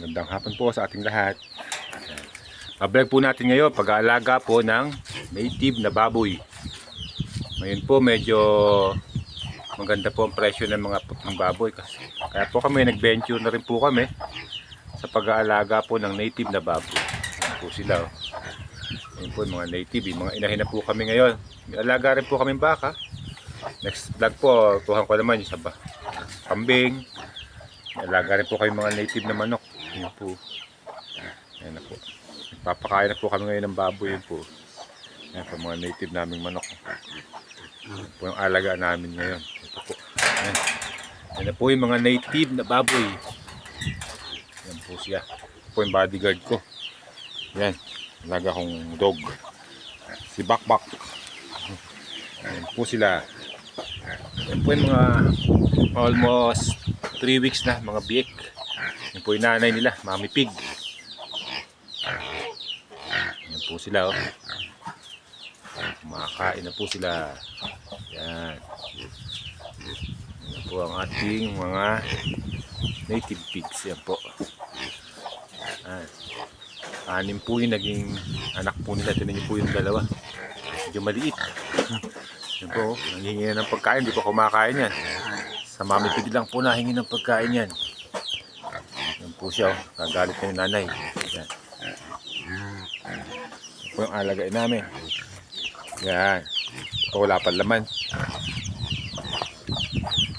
Magandang hapon po sa ating lahat. Mablog po natin ngayon pag-aalaga po ng native na baboy. Ngayon po medyo maganda po ang presyo ng mga puting baboy. Kasi, kaya po kami nag-venture na rin po kami sa pag-aalaga po ng native na baboy. Ayan po sila. Oh. Ayan po mga native. Mga inahin na po kami ngayon. May alaga rin po kami baka. Next vlog po, tuhan ko naman yung sa kambing. Alaga rin po kayo mga native na manok. Yun po. Ayan na po. Papakain na po kami ngayon ng baboy po. Ayan po mga native naming manok. Ayan po yung alaga namin ngayon. Ito po. Ayan. Ayan na po yung mga native na baboy. Ayan po siya. Ito po yung bodyguard ko. Ayan. Alaga kong dog. Si Bakbak. Ayan po sila. Ayan po yung mga almost 3 weeks na mga biik. Yan po yung nanay nila, Mami Pig. Yan po sila oh. Kumakain na po sila. Yan. Yan po ang ating mga native pigs. Yan po. Yan. Anim po yung naging anak po nila. Tinan niyo po yung dalawa. Medyo maliit. Yan po. oh. Nanghingi na ng pagkain. Di pa kumakain yan. Sa mami pig lang po nahingi ng pagkain yan. Po siya, oh. Kagalit na yung nanay. Yan. Yan po yung alagain namin. Yan. Ito wala pa laman.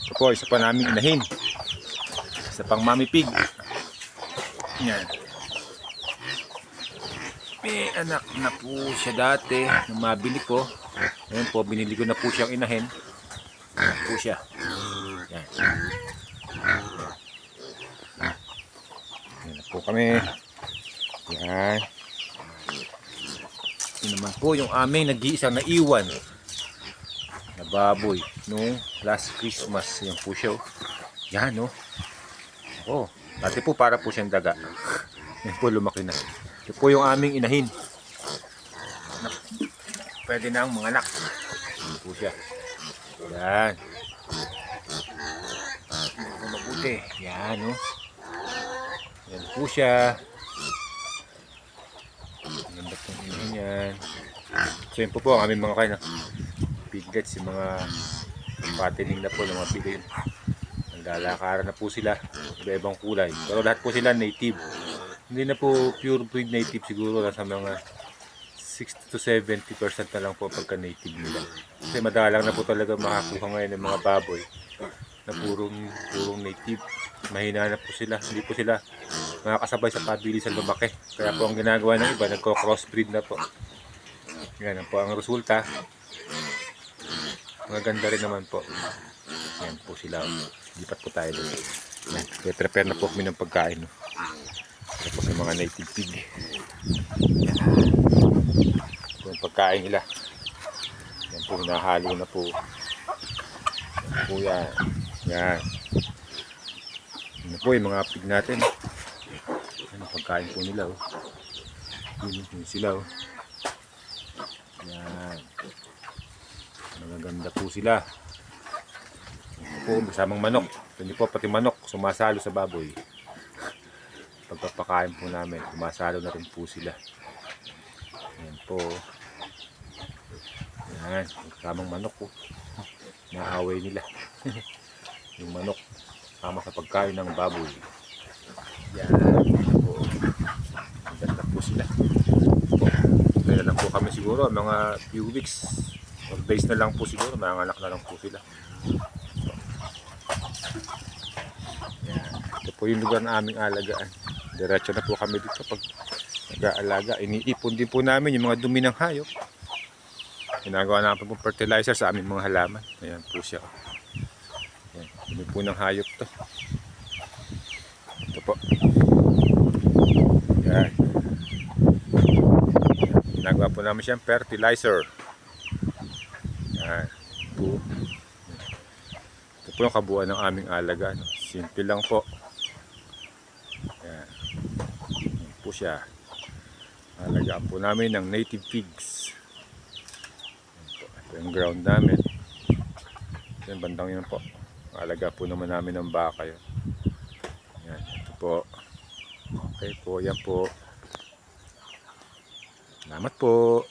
Ito po, isa pa namin inahin. Isa pang mami pig. Yan. May anak na po siya dati nung mabili ko. Ngayon po, binili ko na po siyang inahin. Yan po siya. Yan. Yan na po kami. Yan. Ito naman po yung aming nag-iisang naiwan na baboy nung last Christmas. Yan po siya. oh. Yan oh. Oh, dati po para po siyang daga. Yan po lumaki na. Ito po yung aming inahin. Na, pwede na ang mga anak. Yan po siya. Yan. Mabuti. Yan, oh. Yan po siya. Ganda pong inahin yan. So yun po po ang aming mga kain. Piglets, yung mga patining na po ng mga pigay. Naglalakaran na po sila. Iba-ibang kulay. Pero lahat po sila native. Hindi na po pure breed native siguro. Nasa mga 60 to 70% na lang po pagka native nila. Kasi madalang na po talaga makakuha ngayon ng mga baboy na purong, purong native. Mahina na po sila. Hindi po sila makakasabay sa pabilisan lumaki. Kaya po ang ginagawa ng iba, nagko-crossbreed na po. Yan po ang resulta. Maganda rin naman po. Yan po sila. Lipat po tayo doon. Yan. Prepare na po kami ng pagkain. No? Tapos sa mga native pig. Yan. Ito ang pagkain nila. Yan po, nahalo na po. Yan po yan. Yan. Yan po yung mga pig natin. Ang pagkain po nila. Oh. Yun, yun sila. Oh. Yan. Magaganda po sila. Yan po, kasamang manok. Hindi po pati manok, sumasalo sa baboy. Pagpapakain po namin, sumasalo na rin po sila. Yan po. Yan, kasamang manok po. Naaway nila. Yung manok, sama sa pagkain ng baboy. Yan po. Ganda po sila. Po. Kaya lang po kami siguro, mga few weeks or days na lang po siguro, mga anak na lang po sila. Ito po yung lugar na aming alagaan. Diretso na po kami dito pag nag-aalaga. Iniipon din po namin yung mga dumi ng hayop. Ginagawa namin po fertilizer sa aming mga halaman. Ayan po siya. Dumi po ng hayop to. Ito po. Yan. Ginagawa po namin siyang fertilizer. Yan. Po. Ito po yung kabuuan ng aming alaga. No? Simple lang po. Yan. Yan po siya. Alagaan po namin ng native pigs. Ito yung ground namin. Yan, bandang yun po. Alaga po naman namin ng baka yun. Yan. Ito po. Okay po, yan po. Salamat po.